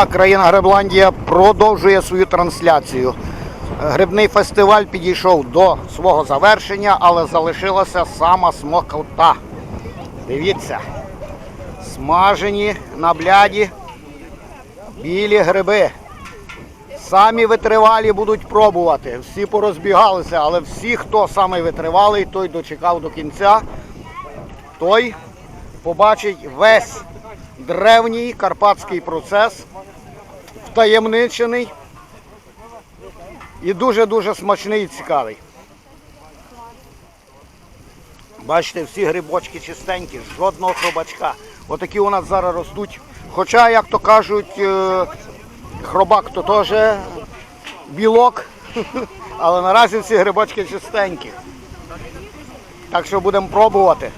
Так, країна Гребландія продовжує свою трансляцію. Грибний фестиваль підійшов до свого завершення, але залишилася сама смокота. Дивіться, смажені на бляді білі гриби. Самі витривалі будуть пробувати. Всі порозбігалися, але всі, хто самий витривалий, той дочекав до кінця, той побачить весь древній карпатський процес, втаємничений і дуже-дуже смачний і цікавий. Бачите, всі грибочки чистенькі, жодного хробачка. Отакі у нас зараз ростуть. Хоча, як то кажуть, е, хробак то теж білок, але наразі всі грибочки чистенькі. Так що будемо пробувати.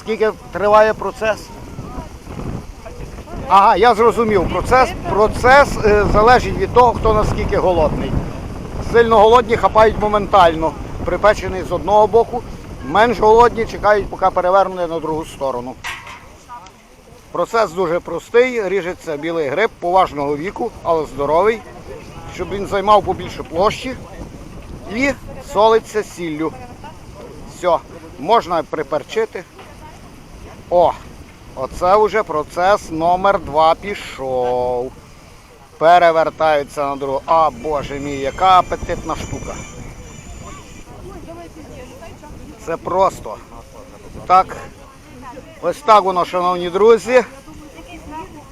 Скільки триває процес? Ага, я зрозумів. Процес, процес е, залежить від того, хто наскільки голодний. Сильно голодні хапають моментально, припечений з одного боку. Менш голодні чекають, поки перевернути на другу сторону. Процес дуже простий, ріжеться білий гриб поважного віку, але здоровий, щоб він займав побільше площі і солиться сіллю. Все, можна приперчити. О, оце вже процес номер два пішов. Перевертаються на другу. А, боже мій, яка апетитна штука. Це просто. Так, ось так воно, шановні друзі.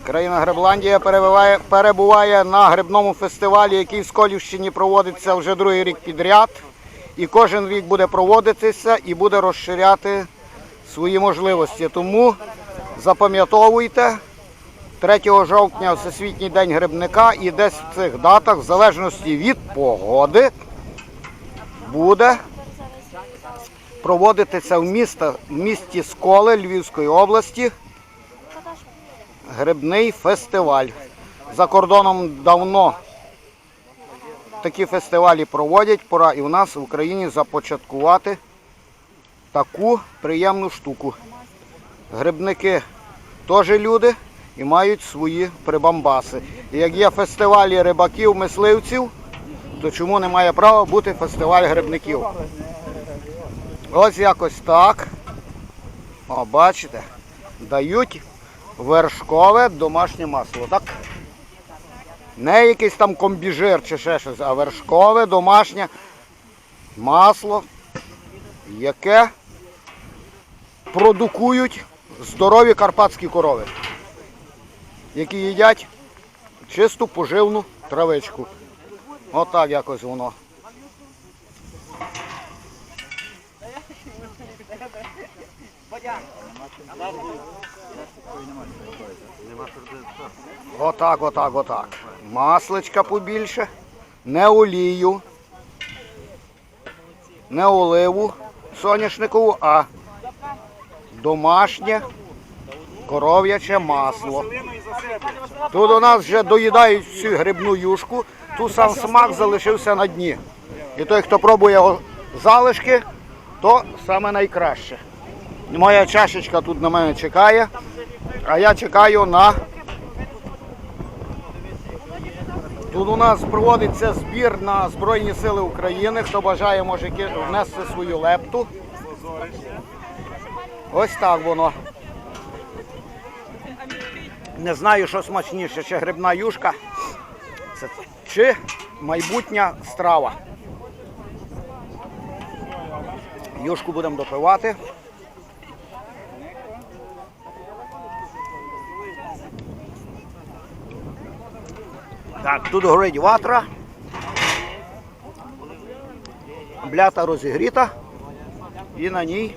Країна Гребландія перебуває, перебуває на грибному фестивалі, який в Сколівщині проводиться вже другий рік підряд. І кожен рік буде проводитися і буде розширяти свої можливості. Тому запам'ятовуйте, 3 жовтня Всесвітній день грибника і десь в цих датах, в залежності від погоди, буде проводитися в, місто, в місті Сколе Львівської області грибний фестиваль. За кордоном давно такі фестивалі проводять, пора і в нас в Україні започаткувати таку приємну штуку. Грибники теж люди і мають свої прибамбаси. І як є фестивалі рибаків, мисливців, то чому не має права бути фестиваль грибників? Ось якось так. О, бачите, дають вершкове домашнє масло, так? Не якийсь там комбіжир чи ще щось, а вершкове домашнє масло, яке продукують здорові карпатські корови, які їдять чисту поживну травичку. Отак якось воно. Отак, отак, отак. Масличка побільше, не олію, не оливу соняшникову, а домашнє коров'яче масло. Тут у нас вже доїдають всю грибну юшку, тут сам смак залишився на дні. І той, хто пробує його залишки, то саме найкраще. Моя чашечка тут на мене чекає, а я чекаю на. Тут у нас проводиться збір на Збройні Сили України. Хто бажає, може внести свою лепту. Ось так воно. Не знаю, що смачніше, чи грибна юшка, чи майбутня страва. Юшку будемо допивати. Так, тут горить ватра. Блята розігріта. І на ній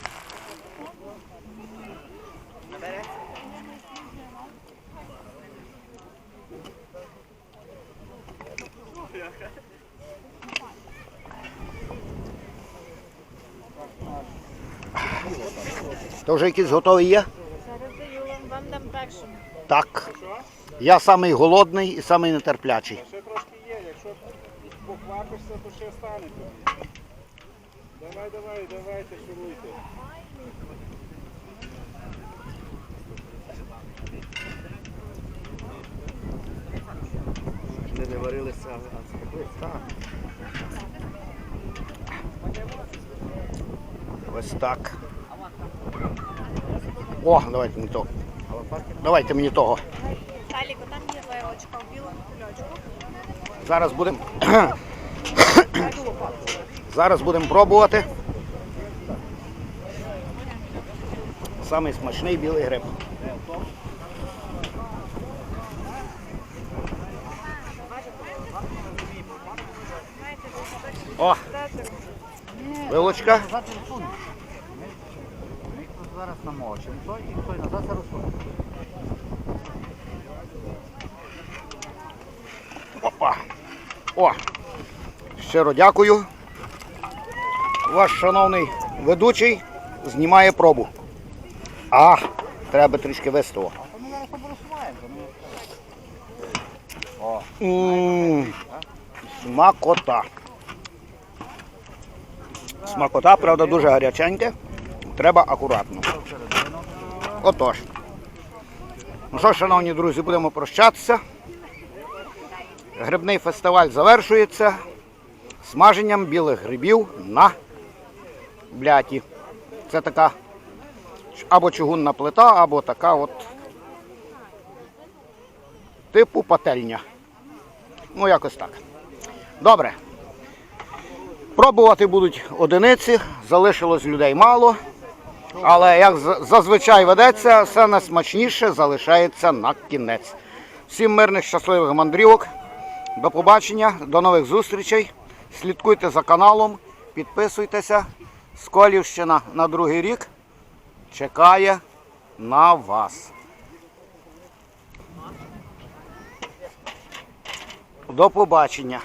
То вже якісь готові є? Зараз даю вам Першим. Так. Я самий голодний і самий нетерплячий. Ще трошки є, якщо поквапишся, то ще стане тобі. Давай, давай, давайте, шуруйте. Не варилися, а. Так. Ось так. О, давайте мені того. Давайте мені того. Аліко, там є вилочка в білому кульочку. Зараз будемо. Зараз будемо пробувати. Самий смачний білий гриб. О! Вилочка. Зараз намочимо той і той назад зараз розсунемо. Опа. О! Щиро дякую. Ваш шановний ведучий знімає пробу. А, треба трішки обросуваємо. Смакота. Смакота, правда, дуже гаряченьке. Треба акуратно. Отож. Ну що, шановні друзі, будемо прощатися. Грибний фестиваль завершується смаженням білих грибів на бляті. Це така або чугунна плита, або така от типу пательня. Ну, якось так. Добре. Пробувати будуть одиниці, залишилось людей мало. Але як зазвичай ведеться, все найсмачніше залишається на кінець. Всім мирних щасливих мандрівок. До побачення, до нових зустрічей. Слідкуйте за каналом, підписуйтеся. Сколівщина на другий рік чекає на вас. До побачення.